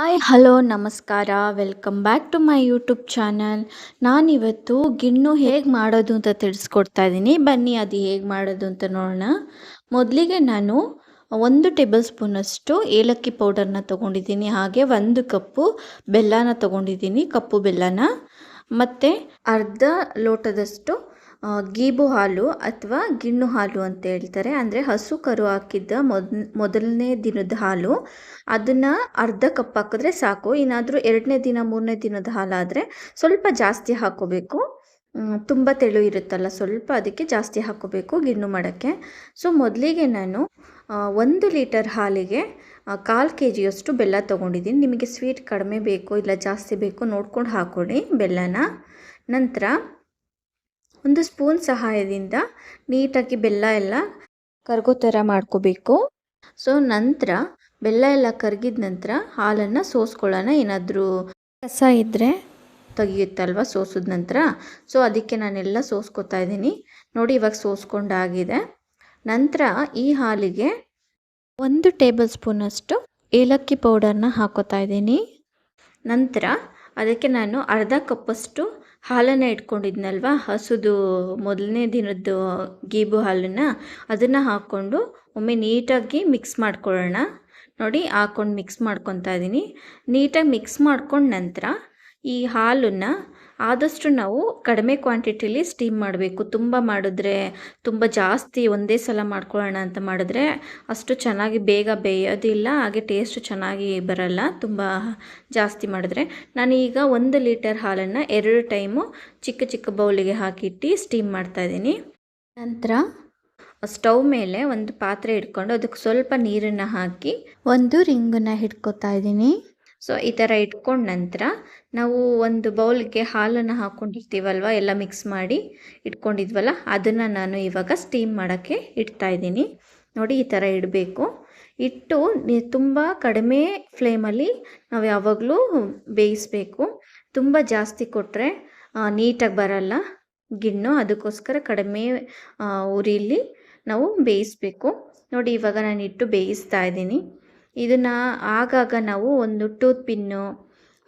Hi hello ನಮಸ್ಕಾರ. Welcome back to my YouTube channel ನಾನಿವತ್ತು ಗಿಣ್ಣು ಹೇಗೆ ಮಾಡೋದು ಅಂತ ತಿಳಿಸ್ಕೊಡ್ತಾ ಇದ್ದೀನಿ ಬನ್ನಿ, ಅದು ಹೇಗೆ ಮಾಡೋದು ಅಂತ ನೋಡೋಣ. ಮೊದಲಿಗೆ ನಾನು ಒಂದು ಟೇಬಲ್ ಸ್ಪೂನಷ್ಟು ಏಲಕ್ಕಿ ಪೌಡರ್ನ ತೊಗೊಂಡಿದ್ದೀನಿ. ಹಾಗೆ ಒಂದು ಕಪ್ಪು ಬೆಲ್ಲನ ತೊಗೊಂಡಿದ್ದೀನಿ, ಕಪ್ಪು ಬೆಲ್ಲನ. ಮತ್ತು ಅರ್ಧ ಲೋಟದಷ್ಟು ಗೀಬು ಹಾಲು ಅಥವಾ ಗಿಣ್ಣು ಹಾಲು ಅಂತ ಹೇಳ್ತಾರೆ. ಅಂದರೆ ಹಸು ಕರು ಹಾಕಿದ್ದ ಮೊದ್, ಮೊದಲನೇ ದಿನದ ಹಾಲು. ಅದನ್ನು ಅರ್ಧ ಕಪ್ ಹಾಕಿದ್ರೆ ಸಾಕು. ಏನಾದರೂ ಎರಡನೇ ದಿನ, ಮೂರನೇ ದಿನದ ಹಾಲಾದರೆ ಸ್ವಲ್ಪ ಜಾಸ್ತಿ ಹಾಕೋಬೇಕು. ತುಂಬ ತೆಳು ಇರುತ್ತಲ್ಲ, ಸ್ವಲ್ಪ ಅದಕ್ಕೆ ಜಾಸ್ತಿ ಹಾಕೋಬೇಕು ಗಿಣ್ಣು ಮಾಡೋಕ್ಕೆ. ಸೊ, ಮೊದಲಿಗೆ ನಾನು ಒಂದು ಲೀಟರ್ ಹಾಲಿಗೆ ಕಾಲು ಕೆ ಜಿಯಷ್ಟು ಬೆಲ್ಲ ತೊಗೊಂಡಿದ್ದೀನಿ. ನಿಮಗೆ ಸ್ವೀಟ್ ಕಡಿಮೆ ಬೇಕು ಇಲ್ಲ ಜಾಸ್ತಿ ಬೇಕು ನೋಡ್ಕೊಂಡು ಹಾಕ್ಕೊಳ್ಳಿ ಬೆಲ್ಲನ. ನಂತರ ಒಂದು ಸ್ಪೂನ್ ಸಹಾಯದಿಂದ ನೀಟಾಗಿ ಬೆಲ್ಲ ಎಲ್ಲ ಕರಗೋ ಥರ ಮಾಡ್ಕೋಬೇಕು. ಸೊ ನಂತರ ಬೆಲ್ಲ ಎಲ್ಲ ಕರಗಿದ ನಂತರ ಹಾಲನ್ನು ಸೋಸ್ಕೊಳ್ಳೋಣ. ಏನಾದರೂ ಕಸ ಇದ್ದರೆ ತೆಗಿಯುತ್ತಲ್ವ ಸೋಸಿದ ನಂತರ. ಸೊ ಅದಕ್ಕೆ ನಾನೆಲ್ಲ ಸೋಸ್ಕೊತಾ ಇದ್ದೀನಿ. ನೋಡಿ, ಇವಾಗ ಸೋಸ್ಕೊಂಡಾಗಿದೆ ನಂತರ ಈ ಹಾಲಿಗೆ ಒಂದು ಟೇಬಲ್ ಸ್ಪೂನಷ್ಟು ಏಲಕ್ಕಿ ಪೌಡರ್ನ ಹಾಕೋತಾ ಇದ್ದೀನಿ. ನಂತರ ಅದಕ್ಕೆ ನಾನು ಅರ್ಧ ಕಪ್ಪಷ್ಟು ಹಾಲನ್ನು ಇಟ್ಕೊಂಡಿದ್ನಲ್ವ? ಹಸುದು ಮೊದಲನೇ ದಿನದ್ದು ಗೀಬು ಹಾಲನ್ನು ಅದನ್ನು ಹಾಕ್ಕೊಂಡು ಒಮ್ಮೆ ನೀಟಾಗಿ ಮಿಕ್ಸ್ ಮಾಡ್ಕೊಳ್ಳೋಣ. ನೋಡಿ ಹಾಕ್ಕೊಂಡು ಮಿಕ್ಸ್ ಮಾಡ್ಕೊತಾ ಇದ್ದೀನಿ ನೀಟಾಗಿ ಮಿಕ್ಸ್ ಮಾಡ್ಕೊಂಡ ನಂತರ ಈ ಹಾಲನ್ನು ಆದಷ್ಟು ನಾವು ಕಡಿಮೆ ಕ್ವಾಂಟಿಟಿಲಿ ಸ್ಟೀಮ್ ಮಾಡಬೇಕು. ತುಂಬ ಮಾಡಿದ್ರೆ ತುಂಬ ಜಾಸ್ತಿ ಒಂದೇ ಸಲ ಮಾಡ್ಕೊಳ್ಳೋಣ ಅಂತ ಮಾಡಿದ್ರೆ ಅಷ್ಟು ಚೆನ್ನಾಗಿ ಬೇಗ ಬೇಯೋದಿಲ್ಲ, ಹಾಗೆ ಟೇಸ್ಟ್ ಚೆನ್ನಾಗಿ ಬರಲ್ಲ. ತುಂಬ ಜಾಸ್ತಿ ಮಾಡಿದ್ರೆ ನಾನು ಈಗ ಒಂದು ಲೀಟರ್ ಹಾಲನ್ನು ಎರಡು ಟೈಮು ಚಿಕ್ಕ ಚಿಕ್ಕ ಬೌಲಿಗೆ ಹಾಕಿಟ್ಟು ಸ್ಟೀಮ್ ಮಾಡ್ತಾಯಿದ್ದೀನಿ ನಂತರ ಸ್ಟವ್ ಮೇಲೆ ಒಂದು ಪಾತ್ರೆ ಇಟ್ಕೊಂಡು ಅದಕ್ಕೆ ಸ್ವಲ್ಪ ನೀರನ್ನು ಹಾಕಿ ಒಂದು ರಿಂಗನ್ನು ಹಿಡ್ಕೊತಾ ಇದ್ದೀನಿ. ಸೊ ಈ ಥರ ಇಟ್ಕೊಂಡ ನಂತರ ನಾವು ಒಂದು ಬೌಲ್ಗೆ ಹಾಲನ್ನು ಹಾಕ್ಕೊಂಡಿರ್ತೀವಲ್ವ ಎಲ್ಲ ಮಿಕ್ಸ್ ಮಾಡಿ ಇಟ್ಕೊಂಡಿದ್ವಲ್ಲ, ಅದನ್ನು ನಾನು ಇವಾಗ ಸ್ಟೀಮ್ ಮಾಡೋಕ್ಕೆ ಇಡ್ತಾಯಿದ್ದೀನಿ ನೋಡಿ, ಈ ಥರ ಇಡಬೇಕು. ಇಟ್ಟು ತುಂಬ ಕಡಿಮೆ ಫ್ಲೇಮಲ್ಲಿ ನಾವು ಯಾವಾಗಲೂ ಬೇಯಿಸಬೇಕು. ತುಂಬ ಜಾಸ್ತಿ ಕೊಟ್ಟರೆ ನೀಟಾಗಿ ಬರಲ್ಲ ಗಿಣ್ಣು. ಅದಕ್ಕೋಸ್ಕರ ಕಡಿಮೆ ಉರಿಲಿ ನಾವು ಬೇಯಿಸಬೇಕು. ನೋಡಿ, ಇವಾಗ ನಾನು ಇಟ್ಟು ಬೇಯಿಸ್ತಾ ಇದ್ದೀನಿ. ಇದನ್ನು ಆಗಾಗ ನಾವು ಒಂದು ಟೂತ್ ಪಿನ್ನು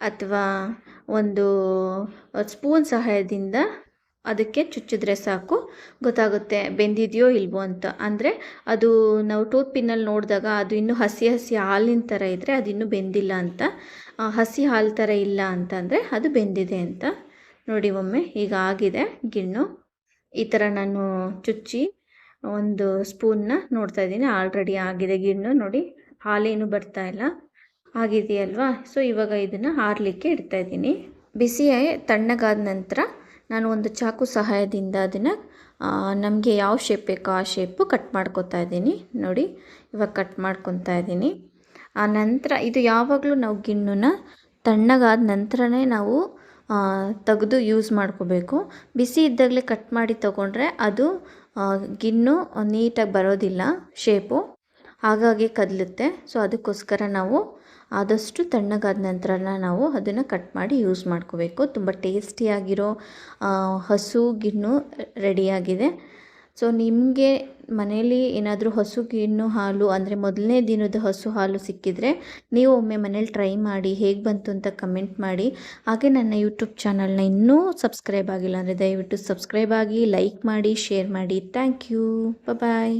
ಅಥವಾ ಒಂದು ಸ್ಪೂನ್ ಸಹಾಯದಿಂದ ಅದಕ್ಕೆ ಚುಚ್ಚಿದ್ರೆ ಸಾಕು. ಗೊತ್ತಾಗುತ್ತೆ ಬೆಂದಿದೆಯೋ ಇಲ್ವೋ ಅಂತ. ಅಂದರೆ ಅದು ನಾವು ಟೂತ್ ಪಿನ್ನಲ್ಲಿ ನೋಡಿದಾಗ ಅದು ಇನ್ನೂ ಹಸಿ ಹಸಿ ಹಾಲಿನ ಥರ ಇದ್ದರೆ ಅದು ಇನ್ನೂ ಬೆಂದಿಲ್ಲ ಅಂತ. ಹಸಿ ಹಾಲು ಥರ ಇಲ್ಲ ಅಂತಂದರೆ ಅದು ಬೆಂದಿದೆ ಅಂತ. ನೋಡಿ ಒಮ್ಮೆ ಈಗ ಆಗಿದೆ ಗಿಣ್ಣು. ಈ ಥರ ನಾನು ಚುಚ್ಚಿ ಒಂದು ಸ್ಪೂನ್ನ ನೋಡ್ತಾ ಇದ್ದೀನಿ. ಆಲ್ರೆಡಿ ಆಗಿದೆ ಗಿಣ್ಣು. ನೋಡಿ ಹಾಲೇನು ಬರ್ತಾ ಇಲ್ಲ. ಆಗಿದೆಯಲ್ವಾ ಸೊ ಇವಾಗ ಇದನ್ನು ಹಾರಲಿಕ್ಕೆ ಇಡ್ತಾ ಇದ್ದೀನಿ. ಬಿಸಿ ತಣ್ಣಗಾದ ನಂತರ ನಾನು ಒಂದು ಚಾಕು ಸಹಾಯದಿಂದ ಅದನ್ನು ನಮಗೆ ಯಾವ ಶೇಪ್ ಬೇಕೋ ಆ ಶೇಪು ಕಟ್ ಮಾಡ್ಕೊತಾ ಇದ್ದೀನಿ. ನೋಡಿ, ಇವಾಗ ಕಟ್ ಮಾಡ್ಕೊತಾ ಇದ್ದೀನಿ. ಆ ನಂತರ, ಇದು ಯಾವಾಗಲೂ ನಾವು ಗಿಣ್ಣನ್ನು ತಣ್ಣಗಾದ ನಂತರನೇ ನಾವು ತೆಗೆದು ಯೂಸ್ ಮಾಡ್ಕೋಬೇಕು. ಬಿಸಿ ಇದ್ದಾಗಲೇ ಕಟ್ ಮಾಡಿ ತಗೊಂಡ್ರೆ ಅದು ಗಿಣ್ಣು ನೀಟಾಗಿ ಬರೋದಿಲ್ಲ ಶೇಪು ಹಾಗಾಗಿ ಕದಲುತ್ತೆ. ಸೊ ಅದಕ್ಕೋಸ್ಕರ ನಾವು ಆದಷ್ಟು ತಣ್ಣಗಾದ ನಂತರ ನಾವು ಅದನ್ನು ಕಟ್ ಮಾಡಿ ಯೂಸ್ ಮಾಡ್ಕೋಬೇಕು. ತುಂಬ ಟೇಸ್ಟಿಯಾಗಿರೋ ಹಸು ಗಿಣ್ಣು ರೆಡಿಯಾಗಿದೆ ಸೊ ನಿಮಗೆ ಮನೇಲಿ ಏನಾದರೂ ಹಸು ಗಿಣ್ಣು ಹಾಲು ಅಂದರೆ ಮೊದಲನೇ ದಿನದ ಹಸು ಹಾಲು ಸಿಕ್ಕಿದರೆ ನೀವು ಒಮ್ಮೆ ಮನೇಲಿ ಟ್ರೈ ಮಾಡಿ ಹೇಗೆ ಬಂತು ಅಂತ ಕಮೆಂಟ್ ಮಾಡಿ. ಹಾಗೆ ನನ್ನ ಯೂಟ್ಯೂಬ್ ಚಾನಲ್ನ ಇನ್ನೂ ಸಬ್ಸ್ಕ್ರೈಬ್ ಆಗಿಲ್ಲ ಅಂದರೆ ದಯವಿಟ್ಟು ಸಬ್ಸ್ಕ್ರೈಬ್ ಆಗಿ ಲೈಕ್ ಮಾಡಿ ಶೇರ್ ಮಾಡಿ. Thank you bye